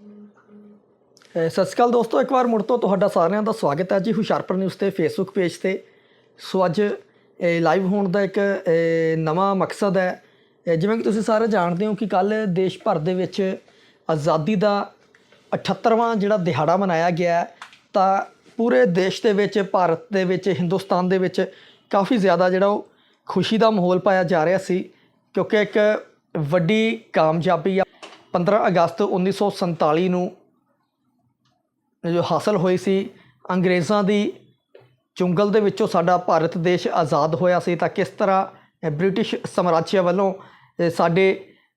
ਸਤਿ ਸ਼੍ਰੀ ਅਕਾਲ ਦੋਸਤੋ, ਇੱਕ ਵਾਰ ਮੁੜ ਤੋਂ ਤੁਹਾਡਾ ਸਾਰਿਆਂ ਦਾ ਸਵਾਗਤ ਹੈ ਜੀ ਹੁਸ਼ਿਆਰਪੁਰ ਨਿਊਜ਼ ਤੇ ਫੇਸਬੁੱਕ ਪੇਜ ਤੇ। ਸੋ ਅੱਜ ਲਾਈਵ ਹੋਣ ਦਾ ਇੱਕ ਨਵਾਂ ਮਕਸਦ ਹੈ। ਜਿਵੇਂ ਕਿ ਤੁਸੀਂ ਸਾਰੇ ਜਾਣਦੇ ਹੋ ਕਿ ਕੱਲ ਦੇਸ਼ ਭਰ ਦੇ ਵਿੱਚ ਆਜ਼ਾਦੀ ਦਾ 78ਵਾਂ ਜਿਹੜਾ ਦਿਹਾੜਾ ਮਨਾਇਆ ਗਿਆ ਤਾਂ ਪੂਰੇ ਦੇਸ਼ ਦੇ ਵਿੱਚ, ਭਾਰਤ ਦੇ ਵਿੱਚ, ਹਿੰਦੁਸਤਾਨ ਦੇ ਵਿੱਚ ਕਾਫੀ ਜ਼ਿਆਦਾ ਜਿਹੜਾ ਉਹ ਖੁਸ਼ੀ ਦਾ ਮਾਹੌਲ ਪਾਇਆ ਜਾ ਰਿਹਾ ਸੀ, ਕਿਉਂਕਿ ਇੱਕ ਵੱਡੀ ਕਾਮਯਾਬੀ ਆ 15 ਅਗਸਤ 1947 ਨੂੰ ਜੋ ਹਾਸਲ ਹੋਈ ਸੀ, ਅੰਗਰੇਜ਼ਾਂ ਦੀ ਚੁੰਗਲ ਦੇ ਵਿੱਚੋਂ ਸਾਡਾ ਭਾਰਤ ਦੇਸ਼ ਆਜ਼ਾਦ ਹੋਇਆ ਸੀ ਤਾਂ ਕਿਸ ਤਰ੍ਹਾਂ ਬ੍ਰਿਟਿਸ਼ ਸਾਮਰਾਜ ਵੱਲੋਂ ਸਾਡੇ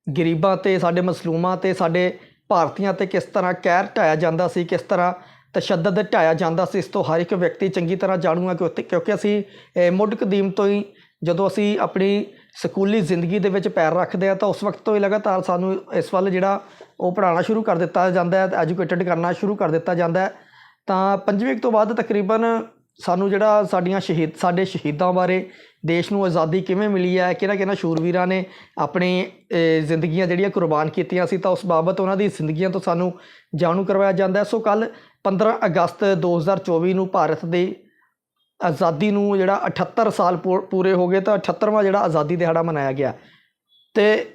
ਗਰੀਬਾਂ ਤੇ, ਸਾਡੇ ਮਸਲੂਮਾਂ ਤੇ, ਸਾਡੇ ਭਾਰਤੀਆਂ ਤੇ ਕਿਸ ਤਰ੍ਹਾਂ ਕਹਿਰ ਢਾਇਆ ਜਾਂਦਾ ਸੀ, ਕਿਸ ਤਰ੍ਹਾਂ ਤਸ਼ੱਦਦ ਢਾਇਆ ਜਾਂਦਾ ਸੀ, ਇਸ ਤੋਂ ਹਰ ਇੱਕ ਵਿਅਕਤੀ ਚੰਗੀ ਤਰ੍ਹਾਂ ਜਾਣੂਗਾ ਕਿਉਂਕਿ ਕਿਉਂਕਿ ਅਸੀਂ ਮੁੱਢ ਕਦੀਮ ਤੋਂ ਹੀ ਜਦੋਂ ਅਸੀਂ ਆਪਣੀ ਸਕੂਲੀ ਜ਼ਿੰਦਗੀ ਦੇ ਵਿੱਚ ਪੈਰ ਰੱਖਦੇ ਆ ਤਾਂ ਉਸ ਵਕਤ ਤੋਂ ਹੀ ਲਗਾਤਾਰ ਸਾਨੂੰ ਇਸ ਵੱਲ ਜਿਹੜਾ ਉਹ ਪੜ੍ਹਾਉਣਾ ਸ਼ੁਰੂ ਕਰ ਦਿੱਤਾ ਜਾਂਦਾ ਹੈ ਐਜੂਕੇਟਡ ਕਰਨਾ ਸ਼ੁਰੂ ਕਰ ਦਿੱਤਾ ਜਾਂਦਾ ਹੈ। ਤਾਂ ਪੰਜਵੀਂ ਤੋਂ ਬਾਅਦ ਤਕਰੀਬਨ ਸਾਨੂੰ ਜਿਹੜਾ ਸਾਡੀਆਂ ਸ਼ਹੀਦ, ਸਾਡੇ ਸ਼ਹੀਦਾਂ ਬਾਰੇ ਦੇਸ਼ ਨੂੰ ਆਜ਼ਾਦੀ ਕਿਵੇਂ ਮਿਲੀ ਹੈ, ਕਿਹਨਾਂ ਕਿਹਨਾਂ ਸ਼ੂਰਵੀਰਾਂ ਨੇ ਆਪਣੀ ਜ਼ਿੰਦਗੀਆਂ ਜਿਹੜੀਆਂ ਕੁਰਬਾਨ ਕੀਤੀਆਂ ਸੀ ਤਾਂ ਉਸ ਬਾਬਤ ਉਹਨਾਂ ਦੀ ਜ਼ਿੰਦਗੀਆਂ ਤੋਂ ਸਾਨੂੰ ਜਾਣੂ ਕਰਵਾਇਆ ਜਾਂਦਾ ਸੋ ਕੱਲ 15 ਅਗਸਤ 2024 ਨੂੰ ਭਾਰਤ ਦੇ ਆਜ਼ਾਦੀ ਨੂੰ ਜਿਹੜਾ 78 ਸਾਲ ਪੂ- ਪੂਰੇ ਹੋ ਗਏ ਤਾਂ 78ਵਾਂ ਜਿਹੜਾ ਆਜ਼ਾਦੀ ਦਿਹਾੜਾ ਮਨਾਇਆ ਗਿਆ। ਤੇ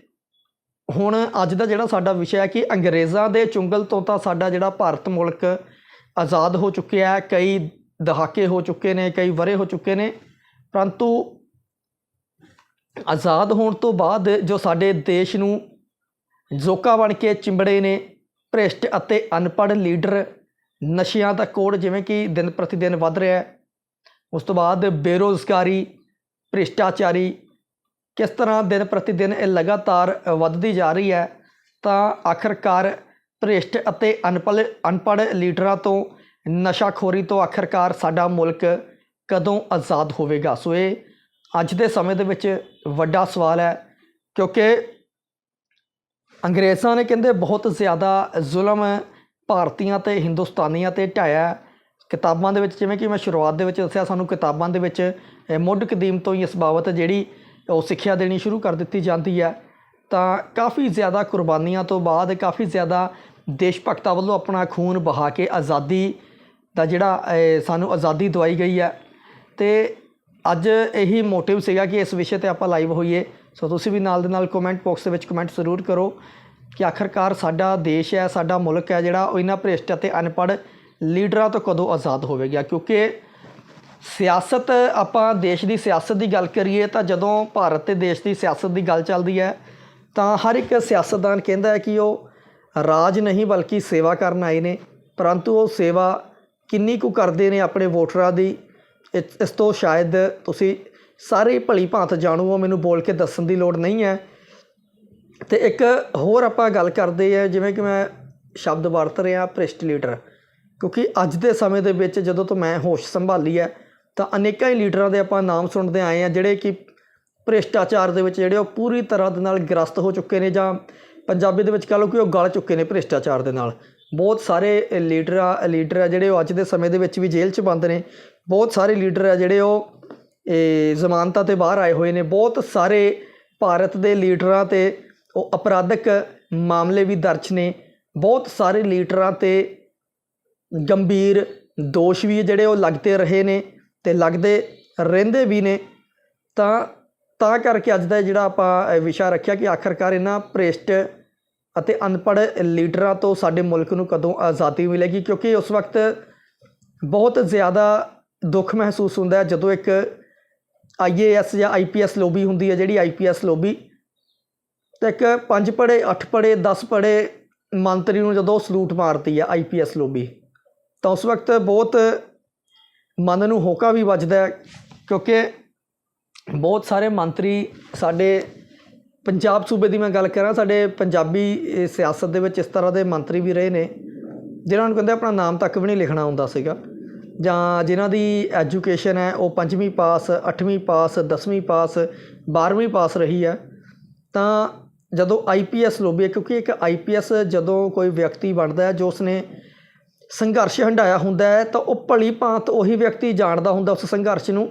ਹੁਣ ਅੱਜ ਦਾ ਜਿਹੜਾ ਸਾਡਾ ਵਿਸ਼ਾ ਹੈ ਕਿ ਅੰਗਰੇਜ਼ਾਂ ਦੇ ਚੁੰਗਲ ਤੋਂ ਤਾਂ ਸਾਡਾ ਜਿਹੜਾ ਭਾਰਤ ਮੁਲਕ ਆਜ਼ਾਦ ਹੋ ਚੁੱਕਿਆ ਹੈ, ਕਈ ਦਹਾਕੇ ਹੋ ਚੁੱਕੇ ਨੇ, ਕਈ ਵਰੇ ਹੋ ਚੁੱਕੇ ਨੇ, ਪਰੰਤੂ ਆਜ਼ਾਦ ਹੋਣ ਤੋਂ ਬਾਅਦ ਜੋ ਸਾਡੇ ਦੇਸ਼ ਨੂੰ ਜ਼ੋਕਾ ਬਣ ਕੇ ਚਿੰਬੜੇ ਨੇ, ਭ੍ਰਿਸ਼ਟ ਅਤੇ ਅਨਪੜ੍ਹ ਲੀਡਰ, ਨਸ਼ਿਆਂ ਦਾ ਕੋੜ ਜਿਵੇਂ ਕਿ ਦਿਨ ਪ੍ਰਤੀ ਦਿਨ ਵੱਧ ਰਿਹਾ ਹੈ ਉਸ ਤੋਂ ਬਾਅਦ ਬੇਰੋਜ਼ਗਾਰੀ, ਭ੍ਰਿਸ਼ਟਾਚਾਰੀ, ਕਿਸ ਤਰ੍ਹਾਂ ਦਿਨ ਪ੍ਰਤੀ ਦਿਨ ਇਹ ਲਗਾਤਾਰ ਵੱਧਦੀ ਜਾ ਰਹੀ ਹੈ, ਤਾਂ ਆਖਰਕਾਰ ਭ੍ਰਿਸ਼ਟ ਅਤੇ ਅਨਪੜ੍ਹ ਅਨਪੜ੍ਹ ਲੀਡਰਾਂ ਤੋਂ, ਨਸ਼ਾਖੋਰੀ ਤੋਂ ਆਖਰਕਾਰ ਸਾਡਾ ਮੁਲਕ ਕਦੋਂ ਆਜ਼ਾਦ ਹੋਵੇਗਾ? ਸੋ ਇਹ ਅੱਜ ਦੇ ਸਮੇਂ ਦੇ ਵਿੱਚ ਵੱਡਾ ਸਵਾਲ ਹੈ, ਕਿਉਂਕਿ ਅੰਗਰੇਜ਼ਾਂ ਨੇ ਕਹਿੰਦੇ ਬਹੁਤ ਜ਼ਿਆਦਾ ਜ਼ੁਲਮ ਭਾਰਤੀਆਂ ਤੇ ਹਿੰਦੁਸਤਾਨੀਆਂ ਤੇ ਢਾਇਆ ਕਿਤਾਬਾਂ ਦੇ ਵਿੱਚ, ਜਿਵੇਂ ਕਿ ਮੈਂ ਸ਼ੁਰੂਆਤ ਦੇ ਵਿੱਚ ਦੱਸਿਆ, ਸਾਨੂੰ ਕਿਤਾਬਾਂ ਦੇ ਵਿੱਚ ਮੁੱਢ ਕਦੀਮ ਤੋਂ ਹੀ ਇਸ ਬਾਬਤ ਜਿਹੜੀ ਉਹ ਸਿੱਖਿਆ ਦੇਣੀ ਸ਼ੁਰੂ ਕਰ ਦਿੱਤੀ ਜਾਂਦੀ ਹੈ। ਤਾਂ ਕਾਫੀ ਜ਼ਿਆਦਾ ਕੁਰਬਾਨੀਆਂ ਤੋਂ ਬਾਅਦ ਕਾਫੀ ਜ਼ਿਆਦਾ ਦੇਸ਼ ਭਗਤਾਂ ਵੱਲੋਂ ਆਪਣਾ ਖੂਨ ਬਹਾ ਕੇ ਆਜ਼ਾਦੀ ਦਾ ਜਿਹੜਾ ਸਾਨੂੰ ਆਜ਼ਾਦੀ ਦਵਾਈ ਗਈ ਹੈ। ਤੇ ਅੱਜ ਇਹੀ ਮੋਟਿਵ ਸੀਗਾ ਕਿ ਇਸ ਵਿਸ਼ੇ ਤੇ ਆਪਾਂ ਲਾਈਵ ਹੋਈਏ। ਸੋ ਤੁਸੀਂ ਵੀ ਨਾਲ ਦੇ ਨਾਲ ਕਮੈਂਟ ਬਾਕਸ ਦੇ ਵਿੱਚ ਕਮੈਂਟ ਜ਼ਰੂਰ ਕਰੋ ਕਿ ਆਖਰਕਾਰ ਸਾਡਾ ਦੇਸ਼ ਹੈ, ਸਾਡਾ ਮੁਲਕ ਹੈ ਜਿਹੜਾ ਉਹ ਇਹਨਾਂ ਭ੍ਰਿਸ਼ਟ ਅਤੇ ਅਨਪੜ੍ਹ ਲੀਡਰਾਂ ਤੋਂ ਕਦੋਂ ਆਜ਼ਾਦ ਹੋਵੇਗਾ? ਕਿਉਂਕਿ ਸਿਆਸਤ, ਆਪਾਂ ਦੇਸ਼ ਦੀ ਸਿਆਸਤ ਦੀ ਗੱਲ ਕਰੀਏ ਤਾਂ ਜਦੋਂ ਭਾਰਤ ਤੇ ਦੇਸ਼ ਦੀ ਸਿਆਸਤ ਦੀ ਗੱਲ ਚੱਲਦੀ ਹੈ, ਤਾਂ ਹਰ ਇੱਕ ਸਿਆਸਤਦਾਨ ਕਹਿੰਦਾ ਹੈ ਕਿ ਉਹ ਰਾਜ ਨਹੀਂ ਬਲਕਿ ਸੇਵਾ ਕਰਨ ਆਏ ਨੇ। ਪਰੰਤੂ ਉਹ ਸੇਵਾ ਕਿੰਨੀ ਕੁ ਕਰਦੇ ਨੇ ਆਪਣੇ ਵੋਟਰਾਂ ਦੀ, ਇਸ ਤੋਂ ਸ਼ਾਇਦ ਤੁਸੀਂ ਸਾਰੇ ਭਲੀ ਭਾਂਤ ਜਾਣੂ ਹੋ ਮੈਨੂੰ ਬੋਲ ਕੇ ਦੱਸਣ ਦੀ ਲੋੜ ਨਹੀਂ ਹੈ। ਤੇ ਇੱਕ ਹੋਰ ਆਪਾਂ ਗੱਲ ਕਰਦੇ ਆ ਜਿਵੇਂ ਕਿ ਮੈਂ ਸ਼ਬਦ ਵਰਤ ਰਿਹਾ, ਭ੍ਰਿਸ਼ਟ ਲੀਡਰ। ਕਿਉਂਕਿ ਅੱਜ ਦੇ ਸਮੇਂ ਦੇ ਵਿੱਚ ਜਦੋਂ ਤੋਂ ਮੈਂ ਹੋਸ਼ ਸੰਭਾਲੀ ਹੈ, ਤਾਂ ਅਨੇਕਾਂ ਹੀ ਲੀਡਰਾਂ ਦੇ ਆਪਾਂ ਨਾਮ ਸੁਣਦੇ ਆਏ ਆ ਜਿਹੜੇ ਕਿ ਭ੍ਰਿਸ਼ਟਾਚਾਰ ਦੇ ਵਿੱਚ ਜਿਹੜੇ ਉਹ ਪੂਰੀ ਤਰ੍ਹਾਂ ਦੇ ਨਾਲ ਗ੍ਰਸਤ ਹੋ ਚੁੱਕੇ ਨੇ ਜਾਂ ਪੰਜਾਬੀ ਦੇ ਵਿੱਚ ਕਹ ਲਓ ਕਿ ਉਹ ਗਲ ਚੁੱਕੇ ਨੇ ਭ੍ਰਿਸ਼ਟਾਚਾਰ ਦੇ ਨਾਲ। ਬਹੁਤ ਸਾਰੇ ਲੀਡਰਾਂ, ਲੀਡਰ ਆ ਜਿਹੜੇ ਉਹ ਅੱਜ ਦੇ ਸਮੇਂ ਦੇ ਵਿੱਚ ਵੀ ਜੇਲ੍ਹ 'ਚ ਬੰਦ ਨੇ। ਬਹੁਤ ਸਾਰੇ ਲੀਡਰ ਆ ਜਿਹੜੇ ਉਹ, ਇਹ ਜ਼ਮਾਨਤਾਂ ਤੇ ਬਾਹਰ ਆਏ ਹੋਏ ਨੇ। ਬਹੁਤ ਸਾਰੇ ਭਾਰਤ ਦੇ ਲੀਡਰਾਂ ਤੇ ਉਹ ਅਪਰਾਧਕ ਮਾਮਲੇ ਵੀ ਦਰਜ ਨੇ। ਬਹੁਤ ਸਾਰੇ ਲੀਡਰਾਂ ਤੇ ਗੰਭੀਰ ਦੋਸ਼ ਵੀ ਜਿਹੜੇ ਉਹ ਲੱਗਦੇ ਰਹੇ ਨੇ ਅਤੇ ਲੱਗਦੇ ਰਹਿੰਦੇ ਵੀ ਨੇ। ਤਾਂ ਤਾਂ ਕਰਕੇ ਅੱਜ ਦਾ ਜਿਹੜਾ ਆਪਾਂ ਵਿਸ਼ਾ ਰੱਖਿਆ ਕਿ ਆਖਰਕਾਰ ਇਹਨਾਂ ਭ੍ਰਿਸ਼ਟ ਅਤੇ ਅਨਪੜ੍ਹ ਲੀਡਰਾਂ ਤੋਂ ਸਾਡੇ ਮੁਲਕ ਨੂੰ ਕਦੋਂ ਆਜ਼ਾਦੀ ਮਿਲੇਗੀ, ਕਿਉਂਕਿ ਉਸ ਵਕਤ ਬਹੁਤ ਜ਼ਿਆਦਾ ਦੁੱਖ ਮਹਿਸੂਸ ਹੁੰਦਾ ਹੈ ਜਦੋਂ ਇੱਕ ਆਈਏਐਸ ਜਾਂ ਆਈਪੀਐਸ ਲੋਬੀ ਹੁੰਦੀ ਹੈ, ਜਿਹੜੀ ਆਈਪੀਐਸ ਲੋਬੀ ਤੇ ਇੱਕ ਪੰਜ ਪੜੇ, ਅੱਠ ਪੜੇ 10 ਪੜੇ ਮੰਤਰੀ ਨੂੰ ਜਦੋਂ ਸਲੂਟ ਮਾਰਦੀ ਹੈ ਆਈਪੀਐਸ ਲੋਬੀ। ਤਾਂ ਉਸ ਵਕਤ ਬਹੁਤ ਮਨ ਨੂੰ ਹੋਕਾ ਵੀ ਵੱਜਦਾ ਕਿਉਂਕਿ ਬਹੁਤ ਸਾਰੇ ਮੰਤਰੀ ਸਾਡੇ ਪੰਜਾਬ ਸੂਬੇ ਦੀ ਮੈਂ ਗੱਲ ਕਰਾਂ, ਸਾਡੇ ਪੰਜਾਬੀ ਸਿਆਸਤ ਦੇ ਵਿੱਚ ਇਸ ਤਰ੍ਹਾਂ ਦੇ ਮੰਤਰੀ ਵੀ ਰਹੇ ਨੇ, ਜਿਨ੍ਹਾਂ ਨੂੰ ਕਹਿੰਦੇ ਆਪਣਾ ਨਾਮ ਤੱਕ ਵੀ ਨਹੀਂ ਲਿਖਣਾ ਆਉਂਦਾ ਸੀਗਾ, ਜਾਂ ਜਿਨ੍ਹਾਂ ਦੀ ਐਜੂਕੇਸ਼ਨ ਹੈ, ਉਹ ਪੰਜਵੀਂ ਪਾਸ 8ਵੀਂ ਪਾਸ 10ਵੀਂ ਪਾਸ 12ਵੀਂ ਪਾਸ ਰਹੀ ਹੈ, ਤਾਂ ਜਦੋਂ ਆਈਪੀਐਸ ਲੋਬੀ ਹੈ, ਕਿਉਂਕਿ ਇੱਕ ਆਈਪੀਐਸ ਜਦੋਂ ਕੋਈ ਵਿਅਕਤੀ ਬਣਦਾ ਹੈ, ਜੋ ਉਸਨੇ ਸੰਘਰਸ਼ ਹੰਡਾਇਆ ਹੁੰਦਾ ਹੈ, ਤਾਂ ਉਹ ਭਲੀ ਭਾਂਤ ਉਹੀ ਵਿਅਕਤੀ ਜਾਣਦਾ ਹੁੰਦਾ ਉਸ ਸੰਘਰਸ਼ ਨੂੰ,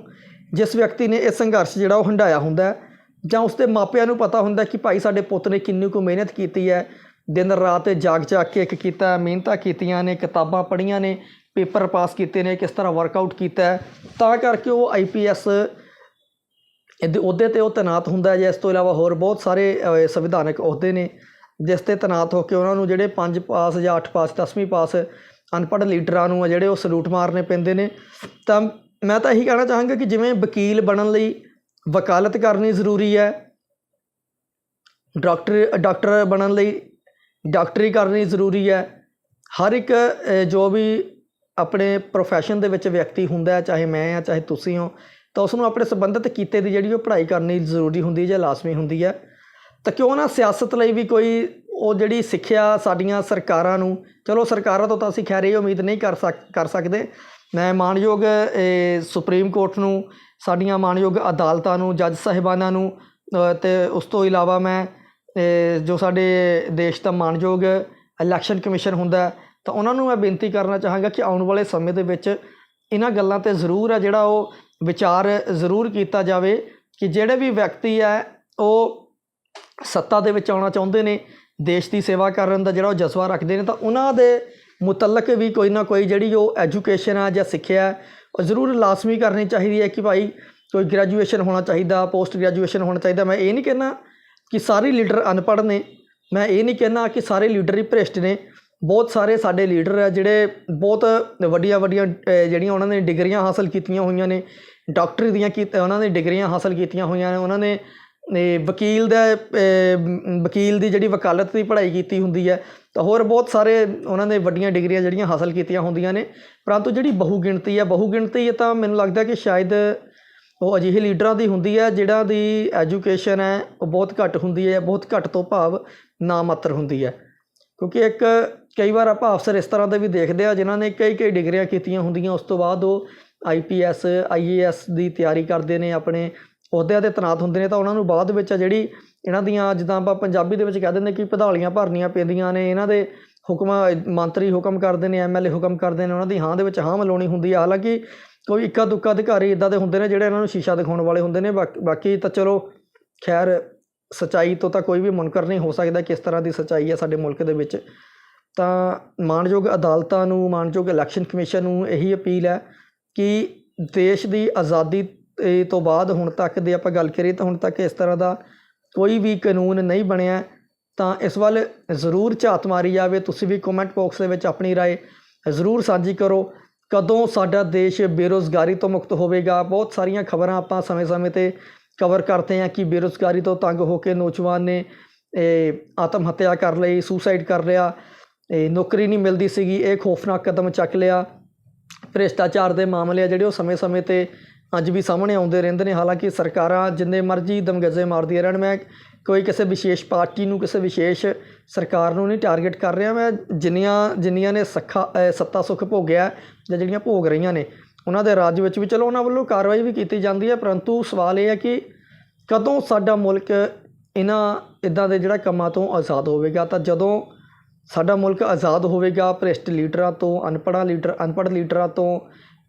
ਜਿਸ ਵਿਅਕਤੀ ਨੇ ਇਹ ਸੰਘਰਸ਼ ਜਿਹੜਾ ਉਹ ਹੰਡਾਇਆ ਹੁੰਦਾ ਜਾਂ ਉਸਦੇ ਮਾਪਿਆਂ ਨੂੰ ਪਤਾ ਹੁੰਦਾ ਕਿ ਭਾਈ ਸਾਡੇ ਪੁੱਤ ਨੇ ਕਿੰਨੀ ਕੁ ਮਿਹਨਤ ਕੀਤੀ ਹੈ। ਦਿਨ ਰਾਤ ਜਾਗ ਜਾਗ ਕੇ ਇੱਕ ਕੀਤਾ, ਮਿਹਨਤਾਂ ਕੀਤੀਆਂ ਨੇ, ਕਿਤਾਬਾਂ ਪੜ੍ਹੀਆਂ ਨੇ, ਪੇਪਰ ਪਾਸ ਕੀਤੇ ਨੇ, ਕਿਸ ਤਰ੍ਹਾਂ ਵਰਕਆਊਟ ਕੀਤਾ ਤਾਂ ਕਰਕੇ ਉਹ ਆਈਪੀਐਸ ਇਹਦੇ ਅਹੁਦੇ ਤੇ ਉਹ ਤੈਨਾਤ ਹੁੰਦਾ ਹੈ, ਜਾਂ ਇਸ ਤੋਂ ਇਲਾਵਾ ਹੋਰ ਬਹੁਤ ਸਾਰੇ ਸੰਵਿਧਾਨਕ ਅਹੁਦੇ ਨੇ, ਜਿਸ ਤੇ ਤੈਨਾਤ ਹੋ ਕੇ ਉਹਨਾਂ ਨੂੰ ਜਿਹੜੇ 5 ਪਾਸ ਜਾਂ 8 ਪਾਸ 10ਵੀਂ ਪਾਸ ਅਨਪੜ੍ਹ ਲੀਡਰਾਂ ਨੂੰ ਆ ਜਿਹੜੇ ਉਹ ਸਲੂਟ ਮਾਰਨੇ ਪੈਂਦੇ ਨੇ। ਤਾਂ ਮੈਂ ਤਾਂ ਇਹੀ ਕਹਿਣਾ ਚਾਹਾਂਗਾ ਕਿ ਜਿਵੇਂ ਵਕੀਲ ਬਣਨ ਲਈ ਵਕਾਲਤ ਕਰਨੀ ਜ਼ਰੂਰੀ ਹੈ, ਡਾਕਟਰ ਡਾਕਟਰ ਬਣਨ ਲਈ ਡਾਕਟਰੀ ਕਰਨੀ ਜ਼ਰੂਰੀ ਹੈ। ਹਰ ਇੱਕ ਜੋ ਵੀ ਆਪਣੇ ਪ੍ਰੋਫੈਸ਼ਨ ਦੇ ਵਿੱਚ ਵਿਅਕਤੀ ਹੁੰਦਾ ਹੈ, ਚਾਹੇ ਮੈਂ ਆ ਚਾਹੇ ਤੁਸੀਂ ਹੋ, ਤਾਂ ਉਸ ਨੂੰ ਆਪਣੇ ਸੰਬੰਧਿਤ ਕੀਤੇ ਦੀ ਜਿਹੜੀ ਉਹ ਪੜ੍ਹਾਈ ਕਰਨੀ ਜ਼ਰੂਰੀ ਹੁੰਦੀ ਹੈ ਜਾਂ ਲਾਜ਼ਮੀ ਹੁੰਦੀ ਹੈ। ਤਾਂ ਕਿਉਂ ਨਾ ਸਿਆਸਤ ਲਈ ਵੀ ਕੋਈ ਉਹ ਜਿਹੜੀ ਸਿੱਖਿਆ ਸਾਡੀਆਂ ਸਰਕਾਰਾਂ ਨੂੰ ਚਲੋ ਸਰਕਾਰਾਂ ਤੋਂ ਤਾਂ ਅਸੀਂ ਖੈਰ ਇਹ ਉਮੀਦ ਨਹੀਂ ਕਰ ਸਕ ਕਰ ਸਕਦੇ। ਮੈਂ ਮਾਣਯੋਗ ਸੁਪਰੀਮ ਕੋਰਟ ਨੂੰ ਸਾਡੀਆਂ ਮਾਣਯੋਗ ਅਦਾਲਤਾਂ ਨੂੰ ਜੱਜ ਸਾਹਿਬਾਨਾਂ ਨੂੰ ਅ, ਤੇ ਉਸ ਤੋਂ ਇਲਾਵਾ ਮੈਂ ਜੋ ਸਾਡੇ ਦੇਸ਼ ਦਾ ਮਾਣਯੋਗ ਇਲੈਕਸ਼ਨ ਕਮਿਸ਼ਨ ਹੁੰਦਾ ਤਾਂ ਉਹਨਾਂ ਨੂੰ ਮੈਂ ਬੇਨਤੀ ਕਰਨਾ ਚਾਹਾਂਗਾ ਕਿ ਆਉਣ ਵਾਲੇ ਸਮੇਂ ਦੇ ਵਿੱਚ ਇਹਨਾਂ ਗੱਲਾਂ ਤੇ ਜ਼ਰੂਰ ਹੈ ਜਿਹੜਾ ਉਹ ਵਿਚਾਰ ਜ਼ਰੂਰ ਕੀਤਾ ਜਾਵੇ ਕਿ ਜਿਹੜੇ ਵੀ ਵਿਅਕਤੀ ਹੈ ਉਹ ਸੱਤਾ ਦੇ ਵਿੱਚ ਆਉਣਾ ਚਾਹੁੰਦੇ ਨੇ ਦੇਸ਼ ਦੀ ਸੇਵਾ ਕਰਨ ਦਾ ਜਿਹੜਾ ਉਹ ਜਜ਼ਬਾ ਰੱਖਦੇ ਨੇ, ਤਾਂ ਉਹਨਾਂ ਦੇ ਮੁਤਲਕ ਵੀ ਕੋਈ ਨਾ ਕੋਈ ਜਿਹੜੀ ਉਹ ਐਜੂਕੇਸ਼ਨ ਆ ਜਾਂ ਸਿੱਖਿਆ ਉਹ ਜ਼ਰੂਰ ਲਾਜ਼ਮੀ ਕਰਨੀ ਚਾਹੀਦੀ ਹੈ ਕਿ ਭਾਈ ਕੋਈ ਗ੍ਰੈਜੂਏਸ਼ਨ ਹੋਣਾ ਚਾਹੀਦਾ ਪੋਸਟ ਗ੍ਰੈਜੂਏਸ਼ਨ ਹੋਣਾ ਚਾਹੀਦਾ। ਮੈਂ ਇਹ ਨਹੀਂ ਕਹਿੰਦਾ ਕਿ ਸਾਰੇ ਲੀਡਰ ਅਨਪੜ੍ਹ ਨੇ, ਮੈਂ ਇਹ ਨਹੀਂ ਕਹਿੰਦਾ ਕਿ ਸਾਰੇ ਲੀਡਰ ਹੀ ਭ੍ਰਿਸ਼ਟ ਨੇ। ਬਹੁਤ ਸਾਰੇ ਸਾਡੇ ਲੀਡਰ ਆ ਜਿਹੜੇ ਬਹੁਤ ਵੱਡੀਆਂ ਵੱਡੀਆਂ ਜਿਹੜੀਆਂ ਉਹਨਾਂ ਨੇ ਡਿਗਰੀਆਂ ਹਾਸਲ ਕੀਤੀਆਂ ਹੋਈਆਂ ਨੇ ਡਾਕਟਰੀ ਦੀਆਂ ਕੀ, ਉਹਨਾਂ ਨੇ ਡਿਗਰੀਆਂ ਹਾਸਲ ਕੀਤੀਆਂ ਹੋਈਆਂ ਨੇ, ਉਹਨਾਂ ਨੇ ਇਹ ਵਕੀਲ ਦਾ ਵਕੀਲ ਦੀ ਜਿਹੜੀ ਵਕਾਲਤ ਦੀ ਪੜ੍ਹਾਈ ਕੀਤੀ ਹੁੰਦੀ ਹੈ, ਤਾਂ ਹੋਰ ਬਹੁਤ ਸਾਰੇ ਉਹਨਾਂ ਨੇ ਵੱਡੀਆਂ ਡਿਗਰੀਆਂ ਜਿਹੜੀਆਂ ਹਾਸਲ ਕੀਤੀਆਂ ਹੁੰਦੀਆਂ ਨੇ। ਪਰੰਤੂ ਜਿਹੜੀ ਬਹੁ ਗਿਣਤੀ ਹੈ ਬਹੁ ਗਿਣਤੀ ਤਾਂ ਮੈਨੂੰ ਲੱਗਦਾ ਕਿ ਸ਼ਾਇਦ ਉਹ ਅਜਿਹੇ ਲੀਡਰਾਂ ਦੀ ਹੁੰਦੀ ਹੈ, ਜਿਹੜਾ ਦੀ ਐਜੂਕੇਸ਼ਨ ਹੈ, ਉਹ ਬਹੁਤ ਘੱਟ ਹੁੰਦੀ ਹੈ ਬਹੁਤ ਘੱਟ ਤੋਂ ਭਾਵ ਨਾ ਮਾਤਰ ਹੁੰਦੀ ਹੈ। ਕਿਉਂਕਿ ਇੱਕ ਕਈ ਵਾਰ ਆਪਾਂ ਅਫਸਰ ਇਸ ਤਰ੍ਹਾਂ ਦੇ ਵੀ ਦੇਖਦੇ ਆ ਜਿਨ੍ਹਾਂ ਨੇ ਕਈ ਕਈ ਡਿਗਰੀਆਂ ਕੀਤੀਆਂ ਹੁੰਦੀਆਂ, ਉਸ ਤੋਂ ਬਾਅਦ ਉਹ ਆਈਪੀਐਸ ਆਈਏਐਸ ਦੀ ਤਿਆਰੀ ਕਰਦੇ ਨੇ ਆਪਣੇ ਅਹੁਦਿਆਂ ਤੇ ਤੈਨਾਤ ਹੁੰਦੇ ਨੇ ਤਾਂ ਉਹਨਾਂ ਨੂੰ ਬਾਅਦ ਵਿੱਚ ਆ ਜਿਹੜੀ ਇਹਨਾਂ ਦੀਆਂ ਜਿੱਦਾਂ ਆਪਾਂ ਪੰਜਾਬੀ ਦੇ ਵਿੱਚ ਕਹਿ ਦਿੰਦੇ ਕਿ ਭਦਾਲੀਆਂ ਭਰਨੀਆਂ ਪੈਂਦੀਆਂ ਨੇ, ਇਹਨਾਂ ਦੇ ਹੁਕਮਾਂ, ਮੰਤਰੀ ਹੁਕਮ ਕਰਦੇ ਨੇ ਐਮਐਲਏ ਹੁਕਮ ਕਰਦੇ ਨੇ, ਉਹਨਾਂ ਦੀ ਹਾਂ ਦੇ ਵਿੱਚ ਹਾਂ ਮਿਲਾਉਣੀ ਹੁੰਦੀ ਆ। ਹਾਲਾਂਕਿ ਕੋਈ ਇੱਕਾ ਦੁੱਕਾ ਅਧਿਕਾਰੀ ਇਦਾਂ ਦੇ ਹੁੰਦੇ ਨੇ ਜਿਹੜੇ ਇਹਨਾਂ ਨੂੰ ਸ਼ੀਸ਼ਾ ਦਿਖਾਉਣ ਵਾਲੇ ਹੁੰਦੇ ਨੇ। ਬਾਕ- ਬਾਕੀ ਤਾਂ ਚਲੋ ਖੈਰ ਸਚਾਈ ਤੋਂ ਤਾਂ ਕੋਈ ਵੀ ਮੁਨਕਰ ਨਹੀਂ ਹੋ ਸਕਦਾ ਕਿਸ ਤਰ੍ਹਾਂ ਦੀ ਸਚਾਈ ਹੈ ਸਾਡੇ ਮੁਲਕ ਦੇ ਵਿੱਚ। ਤਾਂ ਮਾਣਯੋਗ ਅਦਾਲਤਾਂ ਨੂੰ ਮਾਣਯੋਗ ਇਲੈਕਸ਼ਨ ਕਮਿਸ਼ਨ ਨੂੰ ਇਹੀ ਅਪੀਲ ਹੈ ਕਿ ਦੇਸ਼ ਦੀ ਆਜ਼ਾਦੀ ਇਹ ਤੋਂ ਬਾਅਦ ਹੁਣ ਤੱਕ ਦੀ ਆਪਾਂ ਗੱਲ ਕਰੀਏ ਤਾਂ ਹੁਣ ਤੱਕ ਇਸ ਤਰ੍ਹਾਂ ਦਾ ਕੋਈ ਵੀ ਕਾਨੂੰਨ ਨਹੀਂ ਬਣਿਆ ਤਾਂ ਇਸ ਵੱਲ ਜ਼ਰੂਰ ਝਾਤ ਮਾਰੀ ਜਾਵੇ ਤੁਸੀਂ ਵੀ ਕਮੈਂਟ ਬਾਕਸ ਦੇ ਵਿੱਚ ਆਪਣੀ رائے ਜ਼ਰੂਰ ਸਾਂਝੀ ਕਰੋ ਕਦੋਂ ਸਾਡਾ ਦੇਸ਼ ਬੇਰੋਜ਼ਗਾਰੀ ਤੋਂ ਮੁਕਤ ਹੋਵੇਗਾ ਬਹੁਤ ਸਾਰੀਆਂ ਖਬਰਾਂ ਆਪਾਂ ਸਮੇਂ-ਸਮੇਂ ਤੇ ਕਵਰ ਕਰਦੇ ਹਾਂ ਕਿ ਬੇਰੋਜ਼ਗਾਰੀ ਤੋਂ ਤੰਗ ਹੋ ਕੇ ਨੌਜਵਾਨ ਨੇ ਇਹ ਆਤਮ ਹੱਤਿਆ ਕਰ ਲਈ ਸੁਸਾਈਡ ਕਰ ਲਿਆ ਇਹ ਨੌਕਰੀ ਨਹੀਂ ਮਿਲਦੀ ਸੀਗੀ ਇਹ ਖੌਫਨਾਕ ਕਦਮ ਚੱਕ ਲਿਆ ਭ੍ਰਿਸ਼ਟਾਚਾਰ ਦੇ ਮਾਮਲੇ ਆ ਜਿਹੜੇ ਉਹ ਸਮੇਂ-ਸਮੇਂ ਤੇ ਅੱਜ ਵੀ ਸਾਹਮਣੇ ਆਉਂਦੇ ਰਹਿੰਦੇ ਨੇ। ਹਾਲਾਂਕਿ ਸਰਕਾਰਾਂ ਜਿੰਨੇ ਮਰਜ਼ੀ ਦਮਗਜ਼ੇ ਮਾਰਦੀਆਂ ਰਹਿਣ, ਮੈਂ ਕੋਈ ਕਿਸੇ ਵਿਸ਼ੇਸ਼ ਪਾਰਟੀ ਨੂੰ, ਕਿਸੇ ਵਿਸ਼ੇਸ਼ ਸਰਕਾਰ ਨੂੰ ਨਹੀਂ ਟਾਰਗੇਟ ਕਰ ਰਿਹਾ। ਮੈਂ ਜਿੰਨੀਆਂ ਜਿੰਨੀਆਂ ਨੇ ਸੱਖਾ ਸੱਤਾ ਸੁੱਖ ਭੋਗਿਆ ਜਾਂ ਜਿਹੜੀਆਂ ਭੋਗ ਰਹੀਆਂ ਨੇ, ਉਹਨਾਂ ਦੇ ਰਾਜ ਵਿੱਚ ਵੀ ਚਲੋ ਉਹਨਾਂ ਵੱਲੋਂ ਕਾਰਵਾਈ ਵੀ ਕੀਤੀ ਜਾਂਦੀ ਹੈ। ਪਰੰਤੂ ਸਵਾਲ ਇਹ ਹੈ ਕਿ ਕਦੋਂ ਸਾਡਾ ਮੁਲਕ ਇਹਨਾਂ, ਇਦਾਂ ਦੇ ਜਿਹੜਾ ਕੰਮਾਂ ਤੋਂ ਆਜ਼ਾਦ ਹੋਵੇਗਾ? ਤਾਂ ਜਦੋਂ ਸਾਡਾ ਮੁਲਕ ਆਜ਼ਾਦ ਹੋਵੇਗਾ, ਭ੍ਰਿਸ਼ਟ ਲੀਡਰਾਂ ਤੋਂ, ਅਨਪੜ੍ਹਾਂ ਲੀਡਰ, ਅਨਪੜ੍ਹ ਲੀਡਰਾਂ ਤੋਂ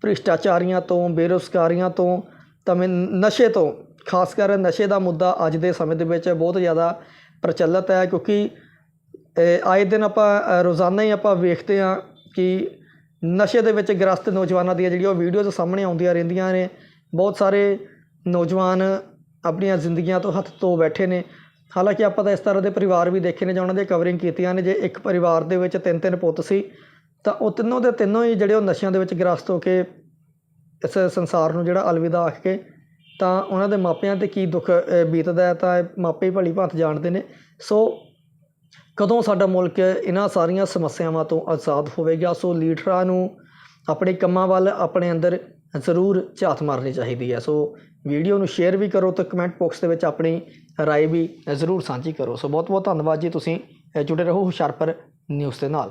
ਭ੍ਰਿਸ਼ਟਾਚਾਰੀਆਂ ਤੋਂ, ਬੇਰੁਜ਼ਗਾਰੀਆਂ ਤੋਂ ਤਾਂ ਨਸ਼ੇ ਤੋਂ। ਖਾਸ ਕਰ ਨਸ਼ੇ ਦਾ ਮੁੱਦਾ ਅੱਜ ਦੇ ਸਮੇਂ ਦੇ ਵਿੱਚ ਬਹੁਤ ਜ਼ਿਆਦਾ ਪ੍ਰਚਲਿਤ ਹੈ ਕਿਉਂਕਿ ਆਏ ਦਿਨ ਆਪਾਂ ਰੋਜ਼ਾਨਾ ਹੀ ਆਪਾਂ ਵੇਖਦੇ ਹਾਂ ਕਿ ਨਸ਼ੇ ਦੇ ਵਿੱਚ ਗ੍ਰਸਤ ਨੌਜਵਾਨਾਂ ਦੀਆਂ ਜਿਹੜੀਆਂ ਉਹ ਵੀਡੀਓਜ਼ ਸਾਹਮਣੇ ਆਉਂਦੀਆਂ ਰਹਿੰਦੀਆਂ ਨੇ। ਬਹੁਤ ਸਾਰੇ ਨੌਜਵਾਨ ਆਪਣੀਆਂ ਜ਼ਿੰਦਗੀਆਂ ਤੋਂ ਹੱਥ ਧੋ ਬੈਠੇ ਨੇ। ਹਾਲਾਂਕਿ ਆਪਾਂ ਤਾਂ ਇਸ ਤਰ੍ਹਾਂ ਦੇ ਪਰਿਵਾਰ ਵੀ ਦੇਖੇ ਨੇ ਜਾਂ ਉਹਨਾਂ ਦੀ ਕਵਰਿੰਗ ਕੀਤੀਆਂ ਨੇ। ਜੇ ਇੱਕ ਪਰਿਵਾਰ ਦੇ ਵਿੱਚ ਤਿੰਨ ਤਿੰਨ ਪੁੱਤ ਸੀ ਤਾਂ ਉਹ ਤਿੰਨੋਂ ਦੇ ਤਿੰਨੋਂ ਹੀ ਜਿਹੜੇ ਉਹ ਨਸ਼ਿਆਂ ਦੇ ਵਿੱਚ ਗ੍ਰਸਤ ਹੋ ਕੇ ਇਸ ਸੰਸਾਰ ਨੂੰ ਜਿਹੜਾ ਅਲਵਿਦਾ ਆਖ ਕੇ, ਤਾਂ ਉਹਨਾਂ ਦੇ ਮਾਪਿਆਂ ਤੇ ਕੀ ਦੁੱਖ ਬੀਤਦਾ ਹੈ, ਤਾਂ ਮਾਪੇ ਹੀ ਭਲੀ ਭਾਂਤ ਜਾਣਦੇ ਨੇ। ਸੋ ਕਦੋਂ ਸਾਡਾ ਮੁਲਕ ਇਹਨਾਂ ਸਾਰੀਆਂ ਸਮੱਸਿਆਵਾਂ ਤੋਂ ਆਜ਼ਾਦ ਹੋਵੇਗਾ, ਸੋ ਲੀਡਰਾਂ ਨੂੰ ਆਪਣੇ ਕੰਮਾਂ ਵੱਲ, ਆਪਣੇ ਅੰਦਰ ਜ਼ਰੂਰ ਝਾਤ ਮਾਰਨੀ ਚਾਹੀਦੀ ਹੈ। ਸੋ ਵੀਡੀਓ ਨੂੰ ਸ਼ੇਅਰ ਵੀ ਕਰੋ ਤੇ ਕਮੈਂਟ ਬਾਕਸ ਦੇ ਵਿੱਚ ਆਪਣੀ ਰਾਏ ਵੀ ਜ਼ਰੂਰ ਸਾਂਝੀ ਕਰੋ। ਸੋ ਬਹੁਤ ਬਹੁਤ ਧੰਨਵਾਦ ਜੀ ਤੁਸੀਂ ਜੁੜੇ ਰਹੋ ਹੁਸ਼ਿਆਰਪੁਰ ਨਿਊਜ਼ ਦੇ ਨਾਲ।